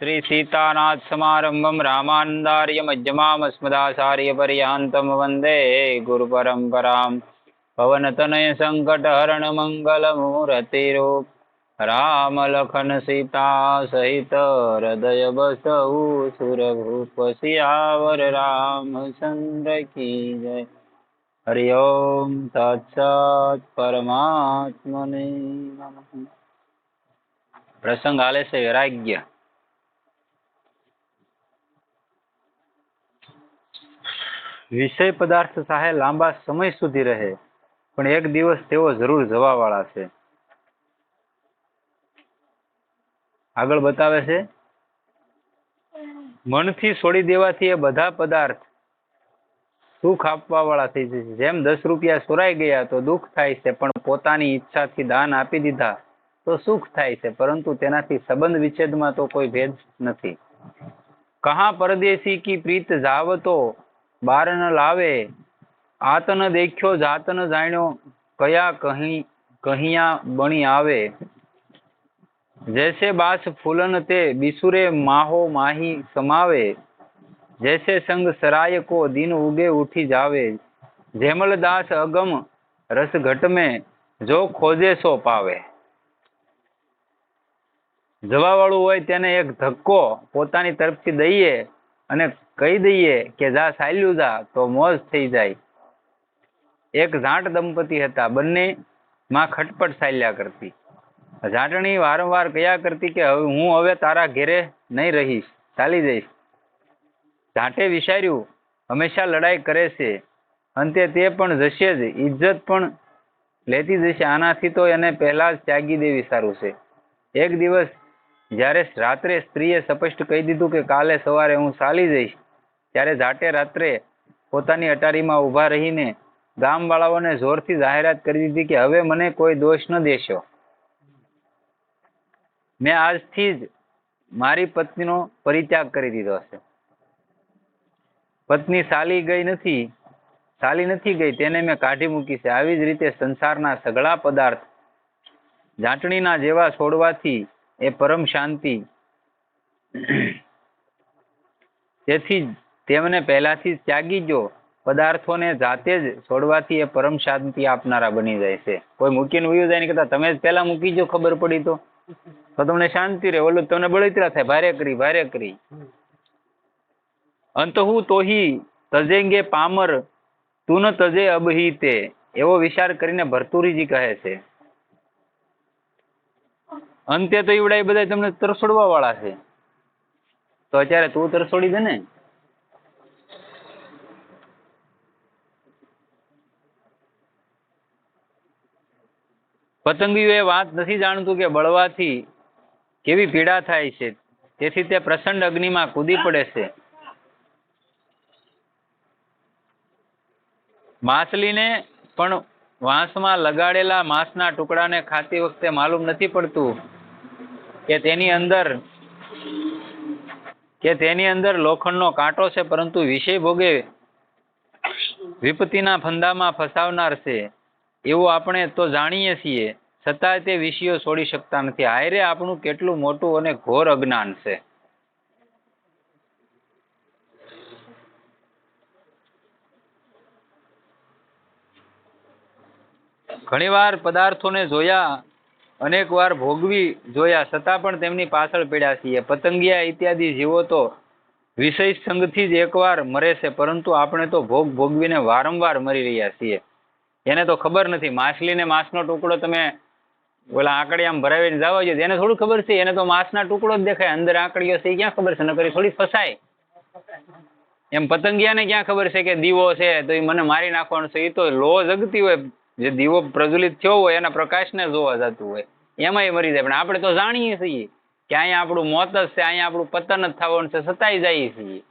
શ્રી સીતાનાથ સમારંભમ રામાનંદાર્ય મધ્યમામસ્મદાચાર્ય પર્યાંતમ વંદે ગુરુ પરંપરામ પવનતનય સંકટ હરણ મંગલ મૂર્તિરૂપ રામ લખન સીતા સહિત હૃદય બસઉ સુરભૂપ સિયાવર રામચંદ્ર કી જય હરિ ઓમ તત્સત પરમાત્મને પ્રસંગ હાલે છે વૈરાગ્ય વિષય પદાર્થ સાહે લાંબા સમય સુધી રહે, પણ એક દિવસ તેઓ જરૂર જવાવાળા છે. આગળ બતાવે છે, મનથી છોડી દેવાથી એ બધા પદાર્થ સુખ આપવા વાળા થઈ જશે. જેમ દસ રૂપિયા સોરાઈ ગયા તો દુઃખ થાય છે, પણ પોતાની ઈચ્છાથી દાન આપી દીધા તો સુખ થાય છે, પરંતુ તેનાથી સંબંધ વિચ્છેદમાં તો કોઈ ભેદ નથી. કહા પરદેશી કી પ્રીત જાવતો બાર ન લાવે. આત દેખ્યો જાત જાણ્યો, કયા કહી, કહિયા બણી આવે. જૈસે બાસ ફૂલન તે બિસુરે માહો માહી સમાવે. જૈસે સંગ સરાય કો દિન ઉગે ઉઠી જાવે. જેમલ દાસ અગમ રસ ઘટ में જો ખોજે સો પાવે. જવા વાળું હોય તેને એક ધક્કો પોતાની તરફથી દઈએ અને કહી દઈએ કે જા ચાલ્યું જા, તો મોજ થઈ જાય. એક ઝાંટ દંપતી હતા, બંને માં ખટપટ ચાલ્યા કરતી. ઝાંટણી વારંવાર કયા કરતી કે હવે હું હવે તારા ઘેરે નહીં રહીશ, ચાલી જઈશ. ઝાંટે વિચાર્યું, હંમેશા લડાઈ કરે છે, અંતે તે પણ જશે જ ઇજ્જત પણ લેતી જશે, આનાથી તો એને પહેલા જ ત્યાગી દેવી સારું છે. એક દિવસ જ્યારે રાત્રે સ્ત્રીએ સ્પષ્ટ કહી દીધું કે કાલે સવારે હું ચાલી જઈશ ત્યારે જાતે રાત્રે પોતાની અટારીમાં ઊભા રહીને ગામવાળાઓને જોરથી જાહેરાત કરી દીધી કે હવે મને કોઈ દોષ ન દેશો. મેં આજથી જ મારી પત્નીનો પરિત્યાગ કરી દીધો છે પત્ની ચાલી ગઈ નથી, સાલી નથી ગઈ તેને મેં કાઢી મૂકી છે. આવી જ રીતે સંસારના સઘળા પદાર્થ જાટણીના જેવા છોડવાથી એ પરમ શાંતિ. તેથી તેમને પહેલાથી ત્યાગી જો પદાર્થોને જાતે જ છોડવાથી એ પરમ શાંતિ આપનારા બની જાય છે. કોઈ મૂકીને ઉયું જાય ને કહેતા, તમે જ પહેલા મૂકી જો ખબર પડી તો. તો તમને શાંતિ રહે. ઓલું તમને બળતરા થાય. ભારે કરી ભારે કરી. અંત હું તોહી તજેંગે પામર, તું ન તજે અબહી તે. એવો વિચાર કરીને ભરતુરીજી કહે છે. અંતે તો ઈવડા એ બધા તમને તરસોડવા વાળા છે. તો અત્યારે તું તરસોડી દે ને. પતંગિયું એ વાત નથી જાણતું કે બળવાથી કેવી પીડા થાય છે? તેથી તે પ્રસન્ન અગ્નિમાં કૂદી પડે છે. માછલીને પણ વાંસમાં લગાડેલા માંસના ટુકડાને ખાતી વખતે માલુમ નથી પડતું કે તેની અંદર, કે તેની અંદર લોખંડનો કાંટો છે, પરંતુ વિષય ભોગે વિપત્તિના ફંદામાં ફસાવનાર છે. એવું આપણે તો જાણીએ છીએ. છતાં તે વિષયો છોડી શકતા નથી. હાયરે આપણું કેટલું મોટું અને ઘોર અજ્ઞાન છે. ઘણીવાર પદાર્થોને જોયા અનેક વાર ભોગવી જોયા, છતાં પણ તેમની પાછળ પડ્યા છીએ. પતંગિયા ઇત્યાદિ જીવો તો વિષય સંગથી જ એકવાર મરે છે, પરંતુ આપણે તો ભોગ ભોગવીને વારંવાર મરી રહ્યા છીએ. એને તો ખબર નથી. માછલીને માંસનો ટુકડો તમે ઓલા આમ ભરાવીને જવા જોઈએ એને થોડું ખબર છે, એને તો માંસના ટુકડો જ દેખાય. અંદર આંકડીઓ છે એ ક્યાં ખબર છે? નકરી થોડી ફસાય. એમ પતંગિયાને ક્યાં ખબર છે કે દીવો છે? તો એ મને મારી નાખવાનો છે. એ તો લો જગતી હોય. જે દીવો પ્રજ્વલિત થયો હોય, એના પ્રકાશને જોવા જતું હોય. એમાંય મરી જાય. પણ આપણે તો જાણીએ છીએ કે અહીંયા આપણું મોત જ છે, અહીંયા આપણું પતન જ થવાનું છે, સતાઈ જઈએ છીએ.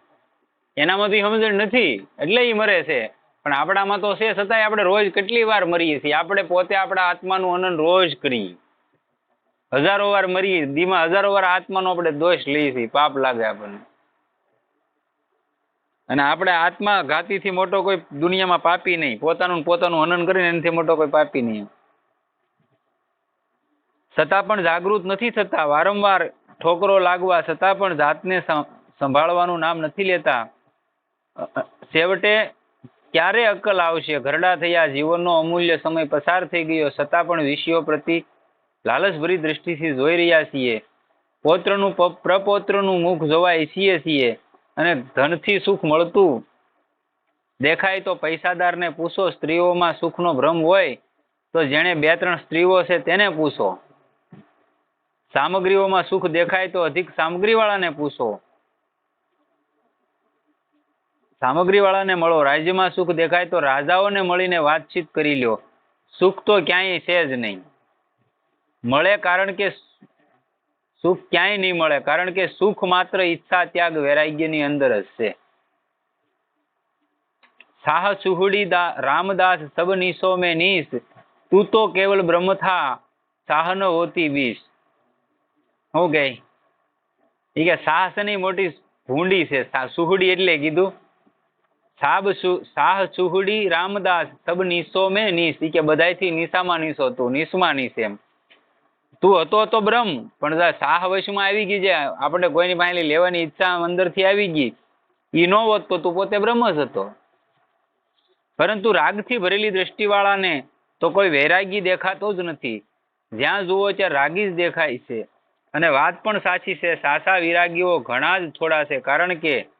એનામાંથી સમજણ નથી. એટલે એ મરે છે. પણ આપણામાં તો છે છતાંય આપણે રોજ કેટલી વાર મરીએ છીએ? આપણે પોતે આપણા આત્માનું હનન રોજ કરીએ. હજારો વાર મરીએ, દીમાં હજારો વાર આત્માનો આપણે દોષ લઈએ છીએ, પાપ લાગે આપણને. અને આપણે આત્મા ઘાતીથી મોટો કોઈ દુનિયામાં પાપી નહીં. પોતાનું પોતાનું હનન કરીને એનાથી મોટો કોઈ પાપી નહીં છતાં પણ જાગૃત નથી થતા. વારંવાર ઠોકરો લાગવા છતાં પણ જાતને સંભાળવાનું નામ નથી લેતા. છેવટે ક્યારે અક્કલ આવશે? ઘરડા થયા, જીવનનો અમૂલ્ય સમય પસાર થઈ ગયો. છતાં પણ વિષયો પ્રતિ લાલચભરી દ્રષ્ટિથી જોઈ રહ્યા છીએ. પૌત્રનું પ્રપૌત્રનું મુખ જોવા ઈચ્છીએ છીએ અને ધનથી સુખ મળતું દેખાય તો પૈસાદારને પૂછો, સ્ત્રીઓમાં સુખનો ભ્રમ હોય તો જેણે બે ત્રણ સ્ત્રીઓ છે તેને પૂછો. સામગ્રીઓમાં સુખ દેખાય તો અધિક સામગ્રીવાળાને પૂછો. સામગ્રીવાળાને મળો. રાજ્યમાં સુખ દેખાય તો રાજાઓને મળીને વાતચીત કરી લ્યો. સુખ તો ક્યાંય છે જ નહીં. મળે કારણ કે સુખ ક્યાંય નહીં મળે, કારણ કે સુખ માત્ર ઈચ્છા, ત્યાગ, વૈરાગ્યની અંદર જ સાહ સુહડી રામદાસ સબ નિશો મેં નિશ. તું તો કેવલ બ્રહ્મ થા, સાહ હોતી બીસ હું ગઈ. એ કે સાહસની મોટી ભૂંડી છે. સુહડી એટલે કીધું. સાબ સાહ સુહડી રામદાસ સબ નીસો મેં ઈ કે બધાયથી નીસામાં નીસો તું, નીસમાં નીસ એમ. તું હતો તો બ્રહ્મ, પણ સાહ વશમાં આવી ગઈ છે. આપણે કોઈની પાસે લેવાની ઈચ્છા અંદરથી આવી ગઈ. ઈ નો હોત તો તું પોતે બ્રહ્મ જ હતો. પરંતુ રાગથી ભરેલી દ્રષ્ટિવાળાને તો કોઈ વૈરાગી દેખાતો જ નથી. જ્યાં જુઓ ત્યાં રાગી જ દેખાય છે. અને વાત પણ સાચી છે. સાસા વિરાગીઓ ઘણા જ થોડા છે. કારણ કે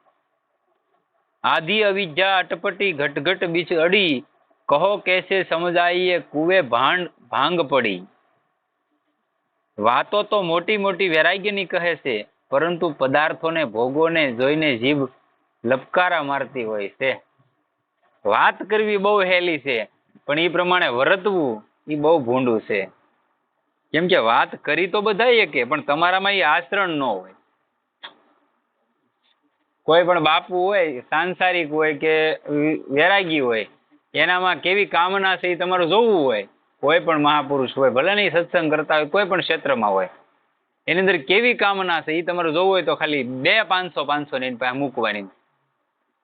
આદિ અવિદ્યા અટપટી ઘટઘટ બીચ અડી. કહો કેસે સમજાઈએ કુવે ભાંડ ભાંગ પડી. વાતો તો મોટી મોટી વૈરાગ્યની કહે છે, પરંતુ પદાર્થોને ભોગોને જોઈને જીભ લપકારા મારતી હોય છે. વાત કરવી બહુ હેલી છે, પણ એ પ્રમાણે વર્તવું એ બહુ ભૂંડું છે. કેમ કે વાત કરી તો બધા કે, પણ તમારામાં એ આચરણ ન હોય. કોઈ પણ બાપુ હોય, સાંસારિક હોય કે વૈરાગી હોય, એનામાં કેવી કામના છે એ તમારે જોવું હોય, કોઈ પણ મહાપુરુષ હોય, ભલે નહીં સત્સંગ કરતા હોય, કોઈ પણ ક્ષેત્રમાં હોય, એની અંદર કેવી કામના છે એ તમારે જોવું હોય તો ખાલી બે પાંચસો પાંચસો ને પાસે મૂકવાની.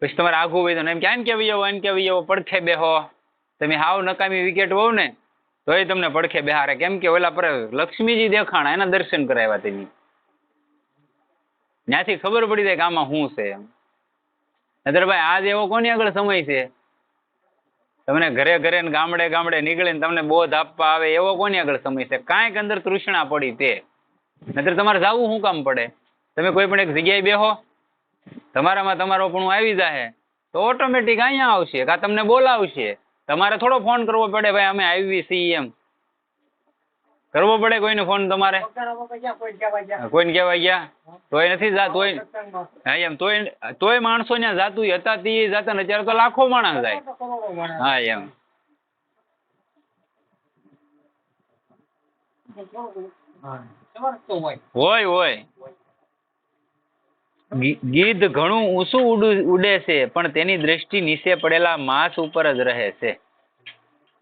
પછી તમારે આઘું હોય તો એમ કે, આને કેવી આવો એમ કેવી આવો પડખે બેહો. તમે હાવ નકામી વિકેટ હોવ ને તો એ તમને પડખે બેહારે કેમ કે ઓલા પર લક્ષ્મીજી દેખાણા, એના દર્શન કરાવ્યા તેની. ત્યાંથી ખબર પડી જાય કે આમાં શું છે એમ. ભાઈ આજ એવો કોની આગળ સમય છે? તમને ઘરે ઘરે ગામડે ગામડે નીકળીને તમને બોધ આપવા આવે એવો કોની આગળ સમય છે? કાંઈક અંદર તૃષ્ણા પડી તે. નતર તમારે જાવું શું કામ પડે? તમે કોઈ પણ એક જગ્યાએ બેહો, તમારામાં તમારો પણ આવી જાય તો ઓટોમેટિક અહીંયા આવશે કાં તમને બોલાવશે. તમારે થોડો ફોન કરવો પડે, ભાઈ અમે આવી છીએ એમ. કરવો પડે કોઈને ફોન તમારે? કોઈને કહેવાય ગયા? તોય નથી જાત તોય હા એમ તોય તોય માણસો ત્યાં જાતું હતા તે જાતા ને અત્યારે તો લાખો માણસ જાય. હા એમ. હોય હોય. ગીધ ઘણું ઊંચું ઉડે છે પણ તેની દ્રષ્ટિ નીચે પડેલા માસ ઉપર જ રહે છે.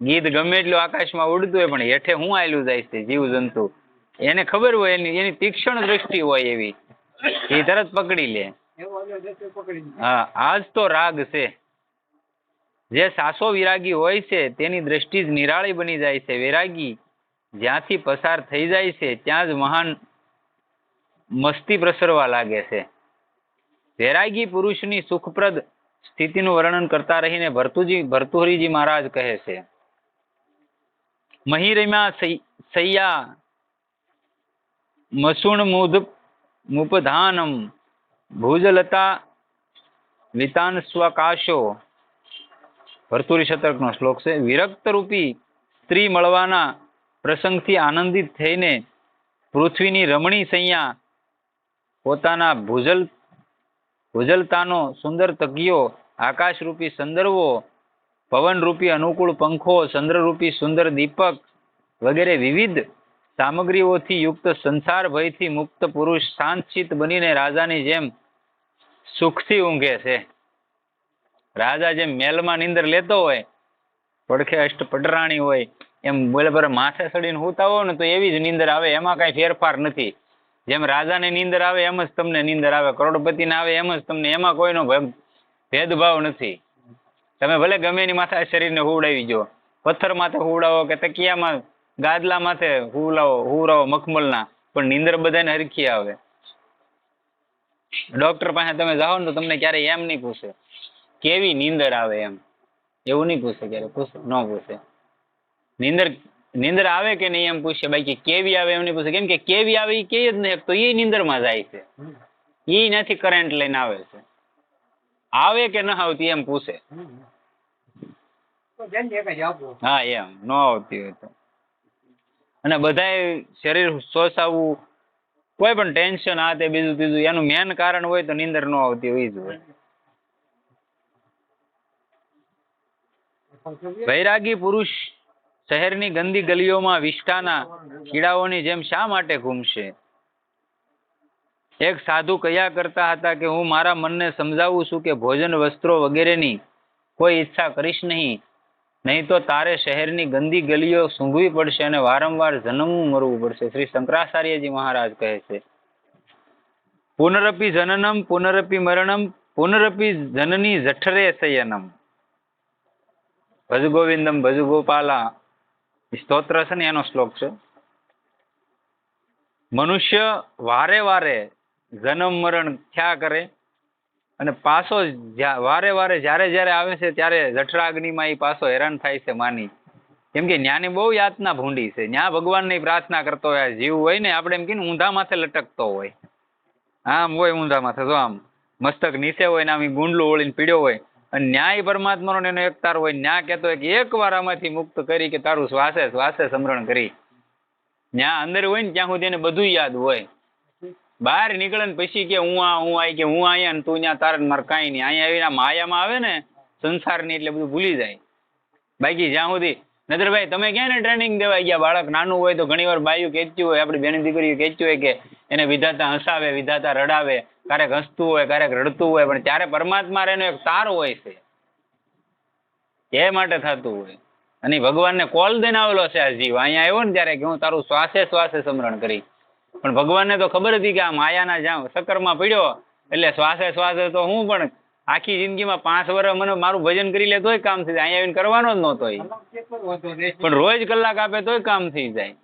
ગીધ ગમે એટલું આકાશમાં ઉડતું હોય, પણ હેઠે હું આયલું જાય છે જીવ જંતુ એને ખબર હોય, એની એની તીક્ષ્ણ દ્રષ્ટિ હોય એવી. એ તરત પકડી લે. હા, આજ તો રાગ છે. જે સાસો વિરાગી હોય છે, તેની દ્રષ્ટિ જ નિરાળી બની જાય છે. વૈરાગી જ્યાંથી પસાર થઈ જાય છે, ત્યાં જ મહાન મસ્તી પ્રસરવા લાગે છે. વૈરાગી પુરુષની સુખપ્રદ સ્થિતિનું વર્ણન કરતા રહીને ભરતુજી, ભર્તુહરીજી મહારાજ કહે છે મહિરમ્યા સૈ- સૈયા, મસુણ મુદ, મુપધાનમ, ભુજલતા વિતાન સ્વકાશો ભરતુરી શતકનો શ્લોક છે. વિરક્ત રૂપી સ્ત્રી મળવાના પ્રસંગથી આનંદિત થઈને પૃથ્વીની રમણી સૈયા પોતાના ભુજલ, ભુજલતાનો સુંદર તકિયો આકાશરૂપી સંદર્ભો પવનરૂપી અનુકૂળ પંખો, ચંદ્રરૂપી સુંદર દીપક વગેરે વિવિધ સામગ્રીઓથી યુક્ત સંસાર ભયથી મુક્ત પુરુષ શાંતચિત બનીને રાજાની જેમ સુખથી ઊંઘે છે. રાજા જેમ મેલમાં નીંદર લેતો હોય, પડખે અષ્ટ પટરાણી હોય, એમ બોલે પર માથે સડીને હુતા હોય ને તો એવી જ નીંદર આવે, એમાં કાંઈ ફેરફાર નથી. જેમ રાજાને નીંદર આવે એમ જ તમને નીંદર આવે, કરોડપતિને આવે એમ જ તમને, એમાં કોઈનો ભેદભાવ નથી. તમે ભલે ગમે એની માથે શરીરને હુવડાવી જો પથ્થર માથે હુવડાવો કે તકિયામાં ગાદલા માથે હુવડાવો હુવડાવો મખમલના, પણ નીંદર બધાને હરખી આવે. ડોક્ટર પાસે તમે જાઓ ને તો તમને ક્યારે એમ નહીં પૂછે કેવી નીંદર આવે એમ. એવું નહીં પૂછે ક્યારે, પૂછે, ન પૂછે. નીંદર નીંદર આવે કે નહીં એમ પૂછે બાકી કેવી આવે એમ નહીં પૂછે. કેમ કે કેવી આવે એ કે જ નહીં. તો એ નીંદરમાં જાય છે. એ નથી કરંટ લઈને આવે છે. આવે કે ના આવતી એમ પૂછે. હા એમ. ન આવતી હોય તો. અને બધાય શરીર સોસાવવું કોઈ પણ ટેન્શન આ તે બીજું ત્રીજું એનું મેન કારણ હોય તો નીંદર ન આવતી હોય જ હોય. વૈરાગી પુરુષ શહેરની ગંદી ગલીઓમાં વિષ્ઠાના કીડાઓની જેમ શા માટે ઘૂમશે? એક સાધુ કયા કરતા હતા કે હું મારા મનને સમજાવું છું કે ભોજન, વસ્ત્રો વગેરેની કોઈ ઈચ્છા કરીશ નહીં. નહીં તો તારે શહેરની ગંદી ગલીઓ સૂંઘવી પડશે અને વારંવાર જન્મવું મરવું પડશે. શ્રી શંકરાચાર્યજી મહારાજ કહે છે. પુનરપી જનનમ, પુનરપી મરણમ, પુનરપી જનની જઠરે સયનમ ભજ ગોવિંદમ ભજ ગોપાલા સ્તોત્ર છે ને, એનો શ્લોક છે. મનુષ્ય વારે વારે જન્મ મરણ થયા કરે અને પાછો વારે વારે જ્યારે જ્યારે આવે છે ત્યારે જઠરાગ્નિમાં એ પાછો હેરાન થાય છે માની. કેમ કે જ્ઞાની બહુ યાતના ભૂંડી છે. જ્યાં ભગવાનની પ્રાર્થના કરતો હોય જીવ હોય ને, આપણે એમ કહીને ઊંધા માથે લટકતો હોય. આમ હોય ઊંધા માથે, જો આમ. મસ્તક નીચે હોય ને, આમ ગુંડલું ઓળીને પીડ્યો હોય. અને ન્યાય પરમાત્માનો એનો એક તાર હોય. ન્યા કહેતો હોય કે એક વાર આમાંથી મુક્ત કરી કે તારું શ્વાસે શ્વાસે સમરણ કરી. ન્યા અંદર હોય ને, ત્યાં સુધી એને બધું યાદ હોય. બહાર નીકળે પછી કે હું આ, હું આઈ કે હું અહીંયા ને તું ત્યાં તારે મારે કાંઈ નહીં. અહીંયા આવીને માયામાં આવે ને, સંસારની એટલે બધું ભૂલી જાય. બાકી જ્યાં સુધી નદરભાઈ તમે ક્યાં ને ટ્રેનિંગ દેવા ગયા? બાળક નાનું હોય તો ઘણી વાર બાયું કહેતી હોય, આપણી બેન દીકરીઓ કહેતી હોય કે એને વિધાતા હસાવે, વિધાતા રડાવે, ક્યારેક હસતું હોય, ક્યારેક રડતું હોય, પણ ત્યારે પરમાત્મા એનો એક તાર હોય છે. એ માટે થતું હોય. અને ભગવાનને કોલ દઈને આવેલો છે આ જીવ. અહીંયા આવ્યો ને ત્યારે કે હું તારું શ્વાસે શ્વાસે સમરણ કરી. પણ ભગવાનને તો ખબર હતી કે આ માયાના જ્યાં સકરમાં પડ્યો. એટલે શ્વાસે શ્વાસે તો હું પણ આખી જિંદગીમાં પાંચ વર્ષ મને મારું ભજન કરી લે તોય કામ થઈ જાય. અહીંયા કરવાનો જ નહોતો. પણ રોજ કલાક આપે તોય કામ થઈ જાય.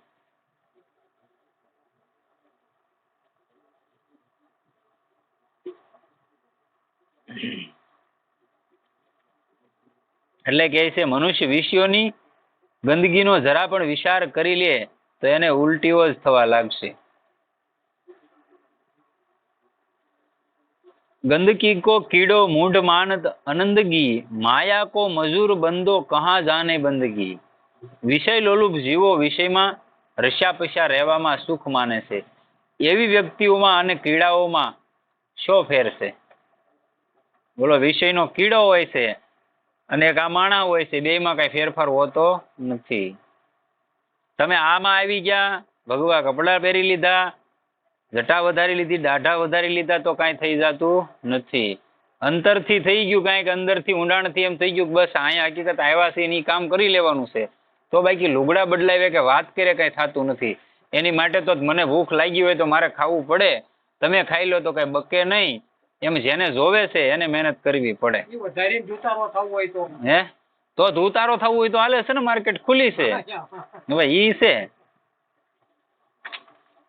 એટલે કે છે, મનુષ્ય વિષયોની ગંદકીનો જરા પણ વિચાર કરી લે તો એને ઉલટીઓ જ થવા લાગશે. गंदगी को कीड़ो मूढ़ मानत आनंदगी माया को मजूर બંદો કહા જાને બંદગી વિષય લોલુપ જીવો વિષયમાં રસ્યા પસ્યા રહેવામાં સુખ માને છે એવી વ્યક્તિઓમાં અને કીડાઓમાં શો ફેર છે બોલો વિષયનો કીડો હોય છે અને એક આ માણા હોય છે બેયમાં કઈ ફેરફાર હોતો નથી તમે આમાં આવી ગયા ભગવા કપડાં પહેરી લીધા જટા વધારી લીધી દાઢા વધારી લીધા તો કાંઈ થઈ જતું નથી. અંતરથી થઈ ગયું કાંઈક અંદરથી ઊંડાણથી એમ થઈ ગયું બસ અહીંયા હકીકત આવ્યા છે એની કામ કરી લેવાનું છે. તો બાકી લુગડા બદલાવે કે વાત કરે કાંઈ થતું નથી. એની માટે તો મને ભૂખ લાગી હોય તો મારે ખાવું પડે. તમે ખાઈ લો તો કાંઈ બકે નહીં. એમ જેને જોવે છે એને મહેનત કરવી પડે. હે? તો ધુતારો થવું હોય તો હાલે છે ને માર્કેટ ખુલી છે. હવે ઈ છે.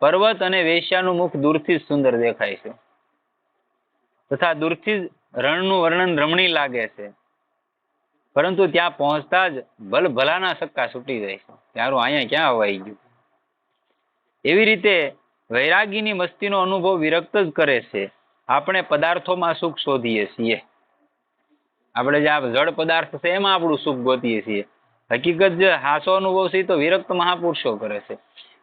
પર્વત અને વેશ્યાનું મુખ દૂરથી જ સુંદર દેખાય છે. તથા દૂરથી જ રણનું વર્ણન રમણી લાગે છે. પરંતુ ત્યાં પહોંચતા જ ભલ ભલાના સક્કા છૂટી જાય છે. ત્યારું અહીંયા ક્યાં અવાઈ ગયું? એવી રીતે વૈરાગીની મસ્તીનો અનુભવ વિરક્ત જ કરે છે. આપણે પદાર્થોમાં સુખ શોધીએ છીએ. આપણે જે આ જળ પદાર્થ છે એમાં આપણું સુખ ગોતીએ છીએ. હકીકત જે હાસો અનુભવ છે તો વિરક્ત મહાપુરુષો કરે છે.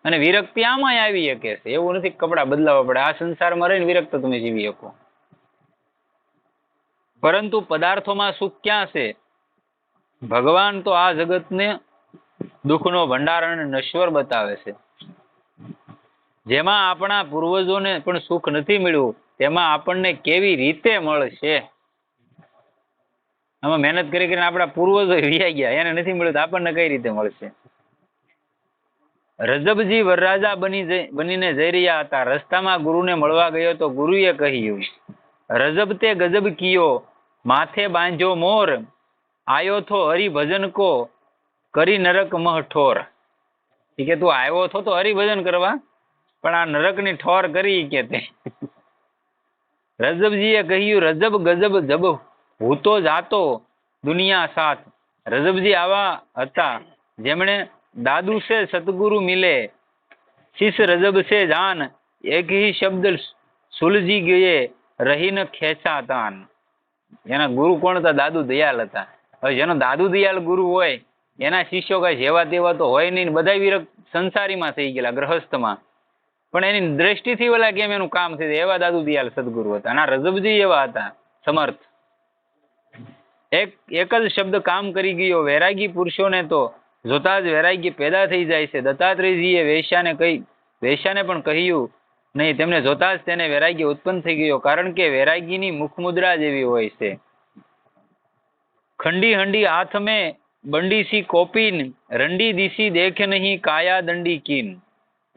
અને વિરક્તિ આમાં આવી શકે છે. એવું નથી કપડા બદલાવવા પડે. આ સંસારમાં રહીને વિરક્ત તમે જીવી શકો. પરંતુ પદાર્થોમાં સુખ ક્યાં છે? ભગવાન તો આ જગતને દુઃખનો ભંડાર અને નશ્વર બતાવે છે. જેમાં આપણા પૂર્વજોને પણ સુખ નથી મળ્યું, તેમાં આપણને કેવી રીતે મળશે? આમાં મહેનત કરી કરીને આપણા પૂર્વજો વિયા ગયા. એને નથી મળ્યું તો આપણને કઈ રીતે મળશે? રજબજી વરરાજા બની બનીને જઈ રહ્યા હતા. રસ્તામાં ગુરુને મળવા ગયો તો ગુરુએ કહ્યું, રજબ તે ગજબ કિયો, માથે બાંધ્યો મોર, આયો થો હરિભજન કો, કરી નરક મહ ઠોર. તું આવ્યો થો તો હરિભજન કરવા, પણ આ નરકની ઠોર કરી કે તે? રજબજીએ કહ્યું, રજબ ગજબ જબ હું તો જાતો દુનિયા સાથ. રજબજી આવા હતા, જેમણે દાદુ છે સતગુરુ મિલે. શિષ રજબ છે, જાન. એક હી શબ્દ સુલજી ગયે, રહીને ખેંચા તાન. એના ગુરુ કોણ હતા? દાદુ દયાલ હતા. હવે જેનો દાદુ દયાલ ગુરુ હોય, એના શિષ્યો કઈ જેવા તેવા તો હોય નહીં બધા વિરક્ત સંસારીમાં થઈ ગયેલા, ગ્રહસ્થમાં. પણ એની દ્રષ્ટિથી ઓલા કેમ એનું કામ થયું? એવા દાદુ દયાલ સદગુરુ હતા. અને રજબજી એવા હતા, સમર્થ. એક એક જ શબ્દ કામ કરી ગયો, વૈરાગી પુરુષોને તો જોતા જ વૈરાગી પેદા થઈ જાય છે. દત્તાત્રેયજીએ વેશ્યાને કહી, વેશ્યાને પણ કહ્યું નહીં, તેમને જોતા જ તેને વૈરાગ્ય ઉત્પન્ન થઈ ગયો, કારણ કે વૈરાગીની મુખમુદ્રા જેવી હોય છે. ખંડી હંડી હાથ મેં બંડી સી કોપીન, રંડી દીસી દેખ નહીં, કાયા દંડી કીન.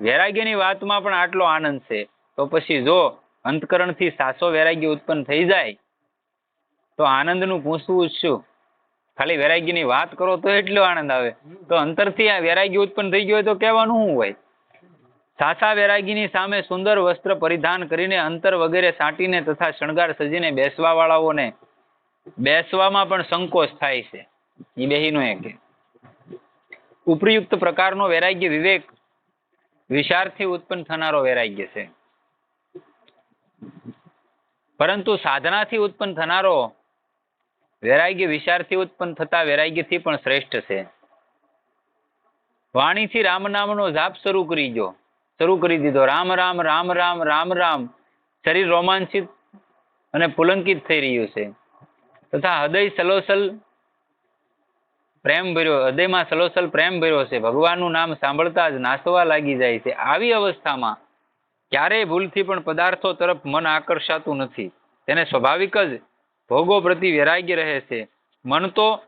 વૈરાગ્યની વાતમાં પણ આટલો આનંદ છે. તો પછી જો અંતકરણથી સાસો વૈરાગ્ય ઉત્પન્ન થઈ જાય, તો આનંદનું પૂછવું જ શું? ખાલી વૈરાગ્યની વાત કરો તો એટલો આનંદ આવે. તો અંતરથી આ વૈરાગ્ય ઉત્પન્ન થઈ ગયો હોય તો કહેવાનું શું હોય? સાસા વૈરાગીની સામે સુંદર વસ્ત્ર પરિધાન કરીને અંતર વગેરે સાટીને તથા શણગાર સજીને બેસવા વાળાઓને બેસવામાં પણ સંકોચ થાય છે. એ બેહીનો એક ઉપયુક્ત પ્રકારનો વૈરાગ્ય વિવેક વિચારથી ઉત્પન્ન થનારો વૈરાગ્ય છે. પરંતુ સાધનાથી ઉત્પન્ન થનારો વૈરાગ્ય વિચારથી ઉત્પન્ન થતા વૈરાગ્યથી પણ શ્રેષ્ઠ છે. વાણીથી રામ નામનો જાપ શરૂ કરી દો. શરૂ કરી દીધો. રામ રામ રામ રામ રામ રામ. શરીર રોમાંચિત અને પુલંકિત થઈ રહ્યું છે. તથા હૃદય સલોસલ પ્રેમ ભર્યો. હૃદયમાં સલોસલ પ્રેમ ભર્યો છે. ભગવાનનું નામ સાંભળતા જ નાસવા લાગી જાય છે. આવી અવસ્થામાં ક્યારેય ભૂલથી પણ પદાર્થો તરફ મન આકર્ષાતું નથી. તેને સ્વાભાવિક જ ભોગો પ્રતિ વૈરાગ્ય રહે છે. મન તો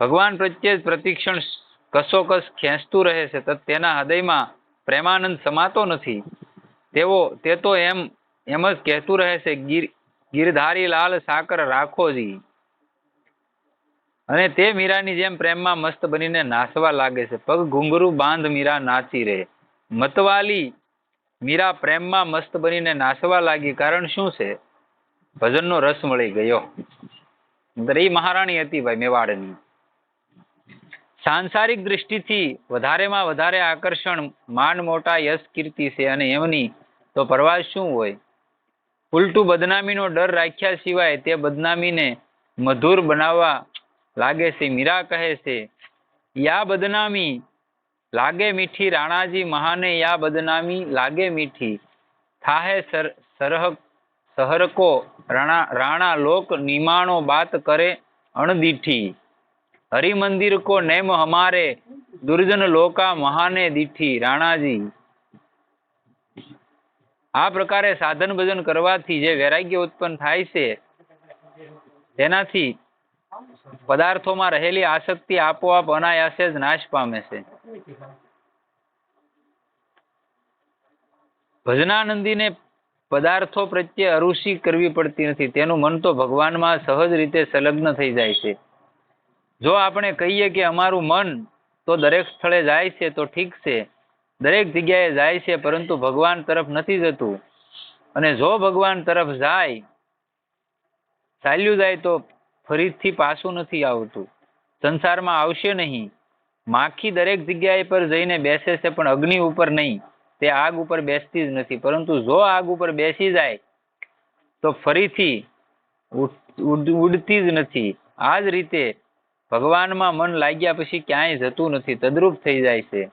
ભગવાન પ્રત્યે પ્રતિક્ષણ કસોકસ ખેંચતું રહે છે તેના હૃદયમાં પ્રેમાનંદ સમાતો નથી. તેવો તે તો એમ એમ જ કહેતું રહે છે, ગીર, ગીરધારી લાલ સાકર રાખોજી અને તે મીરાની જેમ પ્રેમમાં મસ્ત બનીને નાસવા લાગે છે. પગ ઘુંઘરું બાંધ મીરા નાચી રહે. મતવાલી મીરા પ્રેમમાં મસ્ત બનીને નાસવા લાગી. કારણ શું છે? ભજનનો રસ મળી ગયો. એ મહારાણી હતી ભાઈ મેવાડની. સાંસારિક દ્રષ્ટિથી વધારેમાં વધારે આકર્ષણ માન મોટા યશ કીર્તિ છે અને એમની તો પરવાજ શું હોય? ઉલટું બદનામીનો ડર રાખ્યા સિવાય તે બદનામીને મધુર બનાવવા લાગે છે, મીરા કહે છે, યા બદનામી લાગે મીઠી રાણાજી, મહાને યા બદનામી લાગે મીઠી. થાહે સર સરહ સહરકો રાણા રાણા લોક નિમાણો બાત કરે અણદીઠી. હરિ મંદિર કો નેમ હમારે, દુર્જન લોકા મહાને દીઠી. રાણાજી, આ પ્રકારે સાધન ભજન કરવાથી જે વૈરાગ્ય ઉત્પન્ન થાય છે, તેનાથી પદાર્થોમાં રહેલી આસક્તિ આપોઆપ અનાયાસે જ નાશ પામે છે. ભજનાનંદીને પદાર્થો પ્રત્યે અરુષિ કરવી પડતી નથી. તેનું મન તો ભગવાનમાં સહજ રીતે સંલગ્ન થઈ જાય છે. જો આપણે કહીએ કે અમારું મન તો દરેક સ્થળે જાય છે, તો ઠીક છે. દરેક જગ્યાએ જાય છે, પરંતુ ભગવાન તરફ નથી જતું. અને જો ભગવાન તરફ જાય, ચાલ્યું જાય તો ફરીથી પાછું નથી આવતું. સંસારમાં આવશે નહીં. માખી દરેક જગ્યાએ પર જઈને બેસે છે, પણ અગ્નિ ઉપર નહીં. તે આગ ઉપર બેસતી જ નથી. પરંતુ જો આગ ઉપર બેસી જાય, તો ફરીથી ઉડ- ઉડ- ઉડતી જ નથી. આ જ રીતે ભગવાનમાં મન લાગ્યા પછી ક્યાંય જતું નથી. તદ્રુપ થઈ જાય છે.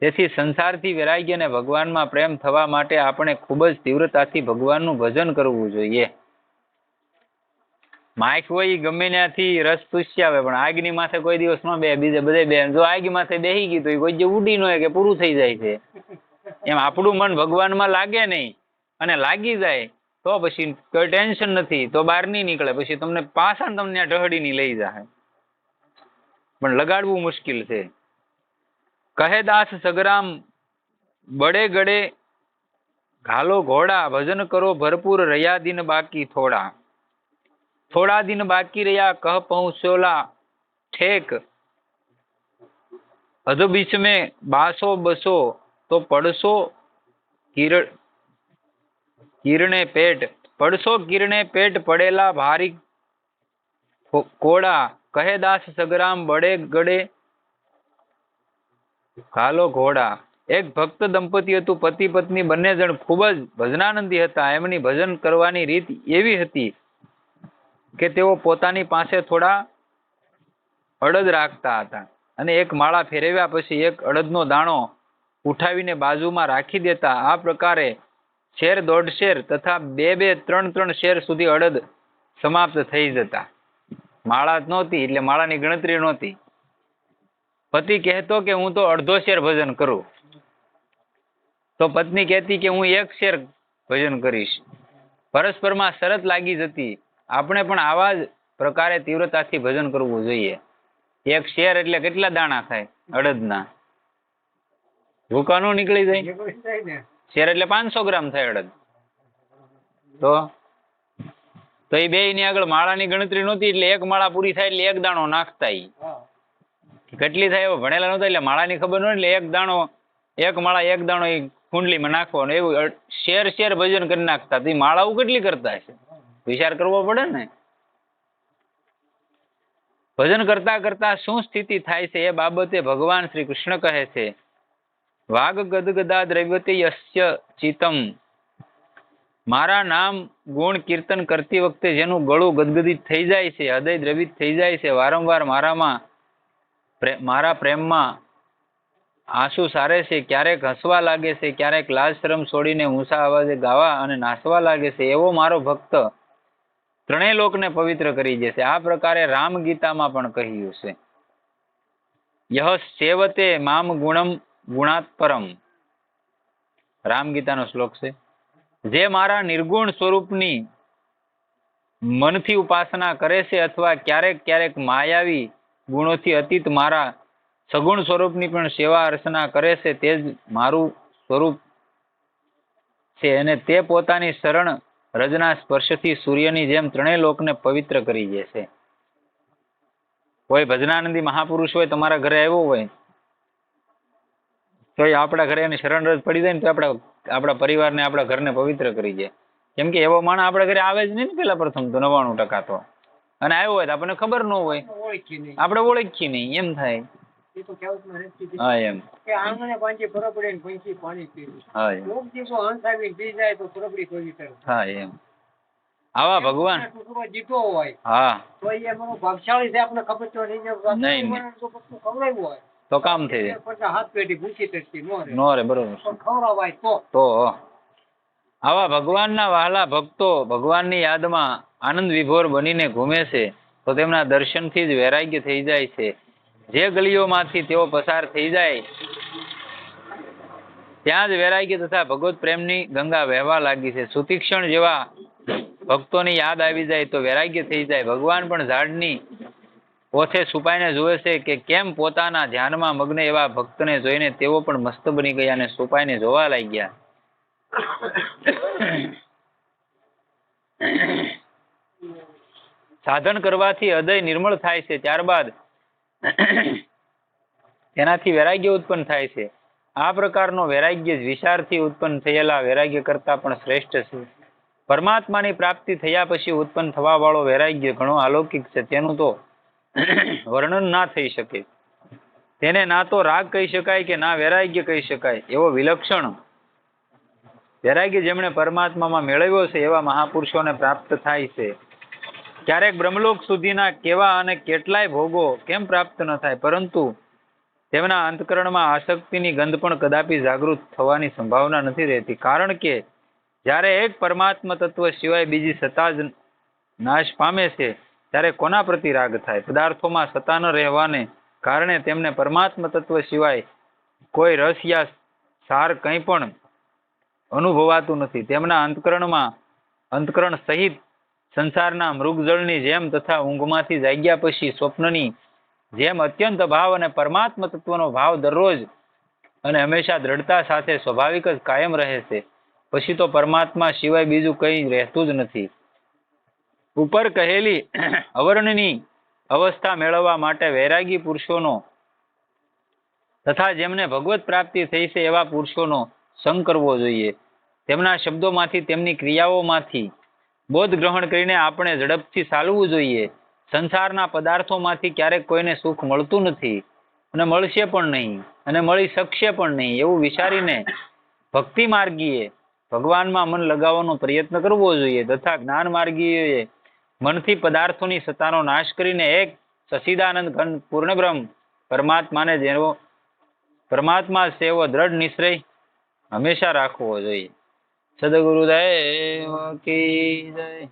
તેથી સંસારથી વૈરાગ્ય અને ભગવાનમાં પ્રેમ થવા માટે આપણે ખૂબ જ તીવ્રતાથી ભગવાનનું ભજન કરવું જોઈએ. માઇક હોય એ ગમે ત્યાંથી રસ પૂછી આવે, પણ આગની માથે કોઈ દિવસ ન બે બીજે બધે બે જો આગ માથે બેસી ગયું તો એ કોઈ જે ઉડી ન હોય કે પૂરું થઈ જાય છે. એમ આપણું મન ભગવાનમાં લાગે નહીં. અને લાગી જાય તો પછી કોઈ ટેન્શન નથી. તો બહાર નહીં નીકળે. પછી તમને પાછા તમને તમને ઢહડીની લઈ જાય પણ લગાડવું મુશ્કેલ છે. કહે દાસ સગરામ, બડે ગડે, ઘાલો ઘોડા, ભજન કરો ભરપૂર રહ્યા દિન બાકી થોડા. થોડા દિન બાકી રહ્યા કહ પહોંચોલા ઠેક અધ બીચ में બાસો બસો તો પડશો કિરણ કિરણે પેટ પડશો કિરણે પેટ પડેલા ભારી ખો- કોડા કહે દાસ સગરામ બડે ગડે કાલો ઘોડા એક ભક્ત દંપતી હતું પતિ પત્ની બંને જણ ખૂબ જ ભજનાનંદી હતા એમની ભજન કરવાની રીત એવી હતી કે તેઓ પોતાની પાસે થોડા અડદ રાખતા હતા. અને એક માળા ફેરવ્યા પછી એક અડદનો દાણો ઉઠાવીને બાજુમાં રાખી દેતા આ પ્રકારે શેર દોઢ શેર તથા બે બે ત્રણ ત્રણ શેર સુધી અડદ સમાપ્ત થઈ જતા. માળા નહોતી એટલે માળાની ગણતરી નહોતી. પતિ કહેતો કે હું તો અડધો શેર ભજન કરું. તો પત્ની કહેતી કે હું એક શેર ભજન કરીશ. પરસ્પરમાં શરત લાગી જતી. આપણે પણ આવા જ પ્રકારે તીવ્રતાથી ભજન કરવું જોઈએ. એક શેર એટલે કેટલા દાણા થાય? અડદના. ભૂકાનું નીકળી જાય? શેર એટલે પાંચસો ગ્રામ થાય અડદ. તો? તો એ બે ની આગળ માળાની ગણતરી નહોતી એટલે એક માળા પૂરી થાય એટલે એક દાણો નાખતા ઈ. કેટલી થાય એવો ભણેલા નહોતા એટલે માળાની ખબર ન એટલે એક દાણો એક માળા એક દાણો એ કુંડલીમાં નાખવાનો. એવું શેર શેર ભજન કરી નાખતા. તો એ માળાઓ કેટલી કરતા હશે? વિચાર કરવો પડે ને? ભજન કરતા કરતા શું સ્થિતિ થાય છે એ બાબતે ભગવાન શ્રી કૃષ્ણ કહે છે વાઘ ગદગદા દ્રવ્યતે યસ્ય ચિતમ. મારા નામ ગુણ કીર્તન કરતી વખતે જેનું ગળું ગદગદિત થઈ જાય છે, હૃદય દ્રવિત થઈ જાય છે, વારંવાર મારામાં મારા પ્રેમમાં આંસુ સારે છે, ક્યારેક હસવા લાગે છે, ક્યારેક લાજ શરમ છોડીને ઊંચા અવાજે ગાવા અને નાચવા લાગે છે, એવો મારો ભક્ત ત્રણેય લોકને પવિત્ર કરી જશે આ પ્રકારે રામ ગીતામાં પણ કહ્યું છે. યહ સેવતે મામ ગુણમ ગુણાત પરમ. શ્લોક છે. જે મારા નિર્ગુણ સ્વરૂપની મનથી ઉપાસના કરે છે અથવા ક્યારેક ક્યારેક માયાવી ગુણોથી અતીત મારા સગુણ સ્વરૂપની પણ સેવા અર્ચના કરે છે તે જ મારું સ્વરૂપ છે. અને તે પોતાની શરણ રજના સ્પર્શથી સૂર્યની જેમ ત્રણેય લોકને પવિત્ર કરી દે છે. કોઈ ભજનાનંદી મહાપુરુષ હોય તમારા ઘરે આવ્યો હોય તો એ આપણા ઘરે એની શરણ રજ પડી જાય ને તો આપણા આપણા પરિવારને આપણા ઘરને પવિત્ર કરી દે. કેમ કે એવો માણસ આપણા ઘરે આવે જ નહીં ને પેલા પ્રથમ તો નવ્વાણું ટકા તો. અને આવ્યો હોય તો આપણને ખબર ન હોય. આપણે ઓળખીએ નહીં એમ થાય. હા એમ. કે આંગણે પાંચી ફરક ને પંછી પાણી પીવું. હા એમ. કોક દિવસો હંસ પી જાય તો ફરકડી પવિત્ર હા એમ. આવા ભગવાન. જીતો હોય. હા. તો એ ભાગશાળી છે આપણે ખબર તો નહીં. તો ખવડાવ્યું હોય. તો કામ થઈ જાય. હાથ પેઢી ભૂખી તરતી નો રે બરોબર. ખવડાવાય તો. તો આવા ભગવાનના વહાલા ભક્તો ભગવાનની યાદમાં આનંદ વિભોર બનીને ઘૂમે છે તો તેમના દર્શનથી જ વૈરાગ્ય થઈ જાય છે. જે ગલીઓમાંથી તેઓ પસાર થઈ જાય, ત્યાં જ વૈરાગ્ય તથા ભગવત પ્રેમની ગંગા વહેવા લાગી છે. સુતિક્ષણ જેવા ભક્તોની યાદ આવી જાય તો વૈરાગ્ય થઈ જાય. ભગવાન પણ ઝાડની ઓથે છુપાઈને જુએ છે કે કેમ પોતાના ધ્યાનમાં મગ્ન એવા ભક્તને જોઈને તેઓ પણ મસ્ત બની ગયા અને છુપાઈને જોવા લાગ્યા. સાધન કરવાથી હૃદય નિર્મળ થાય છે. ત્યારબાદ તેનાથી વૈરાગ્ય ઉત્પન્ન થાય છે. આ પ્રકારનો વૈરાગ્ય જ ઉત્પન્ન થયેલા વૈરાગ્ય કરતા પણ શ્રેષ્ઠ છે. પરમાત્માની પ્રાપ્તિ થયા પછી ઉત્પન્ન થવા વૈરાગ્ય ઘણો અલૌકિક છે. તેનું તો વર્ણન ના થઈ શકે. તેને ના તો રાગ કહી શકાય કે ના વૈરાગ્ય કહી શકાય. એવો વિલક્ષણ વૈરાગ્ય જેમણે પરમાત્મામાં મેળવ્યો છે એવા મહાપુરુષોને પ્રાપ્ત થાય છે. ક્યારેક બ્રહ્મલોક સુધીના કેવા અને કેટલાય ભોગો કેમ પ્રાપ્ત ન થાય, પરંતુ તેમના અંતકરણમાં આસક્તિની ગંધ પણ કદાપી જાગૃત થવાની સંભાવના નથી રહેતી. કારણ કે જ્યારે એક પરમાત્મા તત્વ સિવાય બીજી સત્તા જ નાશ પામે છે, ત્યારે કોના પ્રતિ રાગ થાય? પદાર્થોમાં સત્તા ન રહેવાને કારણે તેમને પરમાત્મા તત્વ સિવાય કોઈ રસ યા સાર કંઈ પણ અનુભવાતું નથી. તેમના અંતકરણમાં અંતકરણ સહિત સંસારના મૃગજળની જેમ તથા ઊંઘમાંથી જાગ્યા પછી સ્વપ્નની જેમ અત્યંત ભાવ અને પરમાત્મ તત્વનો ભાવ દરરોજ અને હંમેશા દ્રઢતા સાથે સ્વાભાવિક જ કાયમ રહે છે. પછી તો પરમાત્મા સિવાય બીજું કંઈ રહેતું જ નથી. ઉપર કહેલી અવર્ણની અવસ્થા મેળવવા માટે વૈરાગી પુરુષોનો તથા જેમને ભગવત પ્રાપ્તિ થઈ છે એવા પુરુષોનો સંગ કરવો જોઈએ. તેમના શબ્દોમાંથી તેમની ક્રિયાઓમાંથી બોધ ગ્રહણ કરીને આપણે ઝડપથી ચાલવું જોઈએ. સંસારના પદાર્થોમાંથી ક્યારેક કોઈને સુખ મળતું નથી અને મળશે પણ નહીં અને મળી શકશે પણ નહીં એવું વિચારીને ભક્તિ માર્ગીએ ભગવાનમાં મન લગાવવાનો પ્રયત્ન કરવો જોઈએ તથા જ્ઞાન માર્ગીએ મનથી પદાર્થોની સત્તાનો નાશ કરીને એક સચિદાનંદ ઘન પૂર્ણબ્રહ્મ પરમાત્માને જેવો પરમાત્મા સેવો દ્રઢ નિશ્ચય હંમેશા રાખવો જોઈએ. સદગુરુદેવ કી જય.